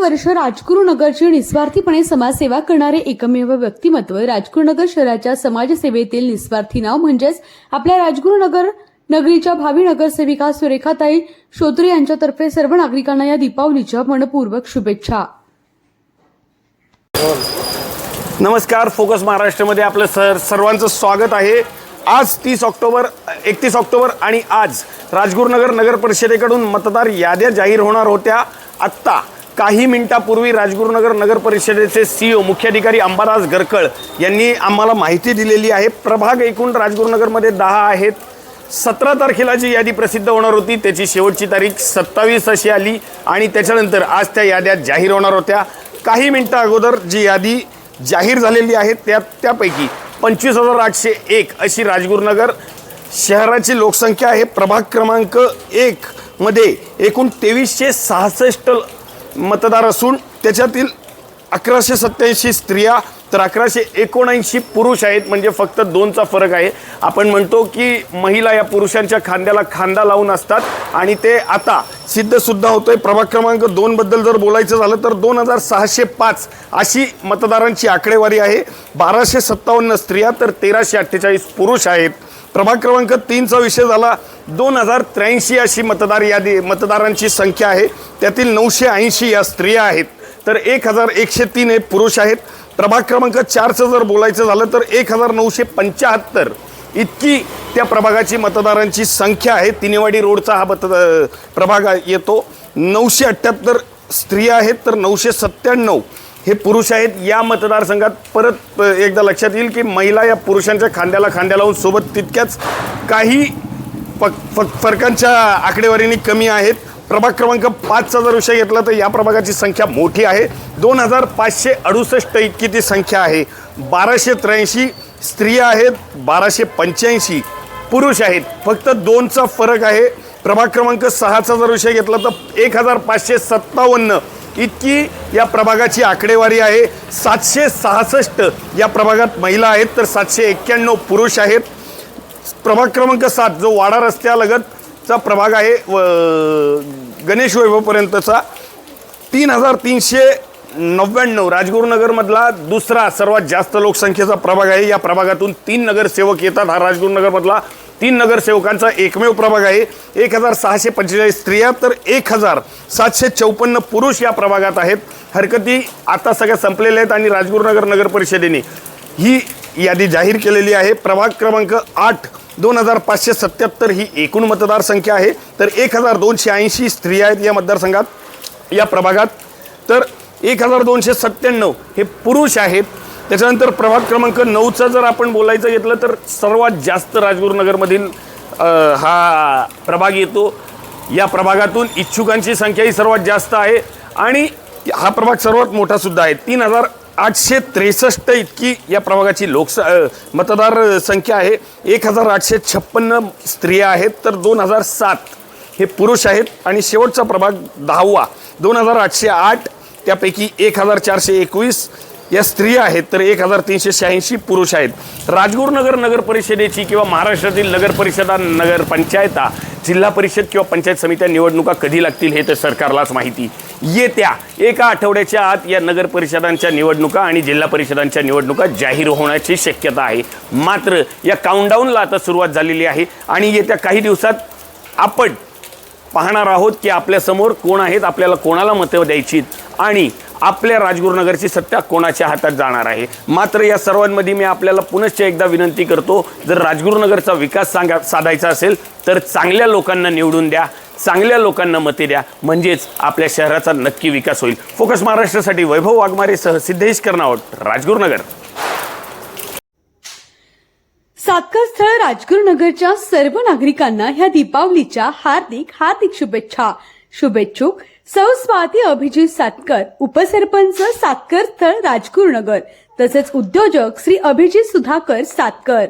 वर्ष राजगुरुनगरची निस्वार्थीपणे समाजसेवा करणारे एकमेव व्यक्तिमत्व राजगुरुनगर शहराच्या समाजसेवेतील निस्वार्थी नाव म्हणजेच आपल्या राजगुरुनगर नगरीच्या भावी नगरसेविका सुरेखाताई श्रोत्रे यांच्यातर्फे सर्व नागरिकांना या दीपावलीच्या मनपूर्वक शुभेच्छा. नमस्कार फोकस महाराष्ट्रामध्ये आपलं सर सर्वांचं स्वागत आहे. आज तीस ऑक्टोबर एकतीस ऑक्टोबर आणि आज राजगुरुनगर नगर परिषदेकडून मतदार याद्या जाहीर होणार होत्या. आत्ता काही मिनिटापूर्वी राजगुरुनगर नगर परिषदेचे सीईओ मुख्याधिकारी अंबादास गरकळ यांनी आम्हाला माहिती दिलेली आहे. प्रभाग एकूण राजगुरुनगरमध्ये दहा आहेत. सतरा तारखेला जी यादी प्रसिद्ध होणार होती त्याची शेवटची तारीख सत्तावीस अशी आली आणि त्याच्यानंतर आज त्या याद्या जाहीर होणार होत्या. काही मिनटं अगोदर जी यादी जाहीर झालेली आहे त्या त्यापैकी पंचवीस हजार आठशे एक अशी राजगुरुनगर शहराची लोकसंख्या आहे. प्रभाग क्रमांक एकमध्ये एकूण तेवीसशे सहासष्ट मतदार असून त्याच्यातील अकराशे सत्याऐंशी स्त्रिया तर अकराशे एकोणऐंशी पुरुष आहेत म्हणजे फक्त दोनचा फरक आहे. आपण म्हणतो की महिला या पुरुषांच्या खांद्याला खांदा लावून असतात आणि ते आता सिद्धसुद्धा होतोय. प्रभाग क्रमांक दोनबद्दल जर बोलायचं झालं तर दोन हजार सहाशे पाच अशी मतदारांची आकडेवारी आहे. बाराशे सत्तावन्न स्त्रिया तर तेराशे अठ्ठेचाळीस पुरुष आहेत. प्रभाग क्रमांक तीनचा विषय झाला. दोन हजार त्र्याऐंशी अशी मतदार यादी मतदारांची संख्या आहे. त्यातील नऊशे ऐंशी या स्त्रिया आहेत. तर एक हजार एकशे तीन हे पुरुष आहेत. प्रभाग क्रमांक चारचं जर बोलायचं झालं तर एक हजार नऊशे पंच्याहत्तर इतकी त्या प्रभागाची मतदारांची संख्या आहे. तिनेवाडी रोडचा हा मत प्रभाग येतो. नऊशे अठ्ठ्याहत्तर स्त्रिया आहेत तर नऊशे सत्त्याण्णव हे पुरुष आहेत या मतदारसंघात परत एकदा लक्षात येईल की महिला या पुरुषांच्या खांद्याला खांद्या लावून सोबत तितक्याच काही फक फक फरकांच्या आकडेवारीने कमी आहेत. प्रभाग क्रमांक पाचचा जर विषय घेतला तर या प्रभागाची संख्या मोठी आहे. दोन हजार पाचशे अडुसष्ट इतकी ती संख्या आहे. बाराशे त्र्याऐंशी स्त्रिया आहेत बाराशे पंच्याऐंशी पुरुष आहेत. फक्त दोनचा फरक आहे. प्रभाग क्रमांक सहाचा जर विषय घेतला तर एक हजार पाचशे सत्तावन्न इतकी या प्रभागाची आकडेवारी आहे. सातशे सहासष्ट या प्रभागात महिला आहेत तर सातशे एक्क्याण्णव पुरुष आहेत. प्रभाग क्रमांक सात जो वाडा रस्त्यालगतचा प्रभाग आहे व गणेश वैभवपर्यंतचा. तीन हजार तीनशे नव्याण्णव राजगुरुनगरमधला दुसरा सर्वात जास्त लोकसंख्येचा प्रभाग आहे. या प्रभागातून तीन नगरसेवक येतात. हा राजगुरुनगरमधला तीन नगरसेवकांचा एकमेव प्रभाग आहे. एक हजार सहाशे पंचेचाळीस स्त्रिया तर एक हजार सातशे चौपन्न पुरुष या प्रभागात आहेत. हरकती आता सगळ्या संपलेल्या आहेत आणि राजगुरुनगर नगर परिषदेने ही यादी जाहीर केलेली आहे. प्रभाग क्रमांक आठ दोन हजार पाचशे सत्याहत्तर ही एकूण मतदारसंख्या आहे. तर एक हजार दोनशे ऐंशी स्त्रिया आहेत या मतदारसंघात या प्रभागात. तर एक हजार दोनशे सत्त्याण्णव हे पुरुष आहेत. त्याच्यानंतर प्रभाग क्रमांक नऊचा जर आपण बोलायचं घेतलं तर सर्वात जास्त राजगुरुनगरमधील हा प्रभाग येतो. या प्रभागातून इच्छुकांची संख्याही सर्वात जास्त आहे. आणि हा प्रभाग सर्वात मोठा सुद्धा आहे. तीन हजार आठशे त्रेसष्ट इतकी या प्रभागाची लोकस मतदार संख्या आहे. एक हजार आठशे छप्पन्न स्त्रिया आहेत तर दोन हजार सात हे पुरुष आहेत. आणि शेवटचा प्रभाग दहावा दोन हजार आठशे आठ त्यापैकी एक हजार चारशे एकवीस या स्त्रिया आहेत तर एक हजार तीनशे शहाऐंशी पुरुष आहेत. राजगुरुनगर नगर परिषदेची किंवा महाराष्ट्रातील नगर परिषदा नगर पंचायता जिल्हा परिषद किंवा पंचायत समित्या निवडणुका कधी लागतील हे तर सरकारलाच माहिती. येत्या एका आठवड्याच्या आत या नगर परिषदांच्या निवडणुका आणि जिल्हा परिषदांच्या निवडणुका जाहीर होण्याची शक्यता आहे. मात्र या काउंटडाऊनला आता सुरुवात झालेली आहे आणि येत्या काही दिवसात आपण पाहणार आहोत की आपल्यासमोर कोण आहेत आपल्याला कोणाला मतं द्यायची आणि आपल्या राजगुरुनगरची सत्ता कोणाच्या हातात जाणार आहे? मात्र या सर्वांमध्ये मी आपल्याला पुनश्च एकदा विनंती करतो जर राजगुरुनगरचा विकास सांगा साधायचा असेल तर चांगल्या लोकांना निवडून द्या चांगल्या लोकांना मते द्या म्हणजेच आपल्या शहराचा नक्की विकास होईल. फोकस महाराष्ट्रासाठी वैभव वाघमारे सह सिद्धेश कर्नावट राजगुरुनगर. सातकर स्थळ राजगुरुनगरच्या सर्व नागरिकांना ह्या दीपावलीच्या हार्दिक हार्दिक शुभेच्छा. शुभेच्छुक सौ स्वाती अभिजित सातकर उपसरपंच सातकर स्थळ राजकुरनगर तसेच उद्योजक श्री अभिजित सुधाकर सातकर.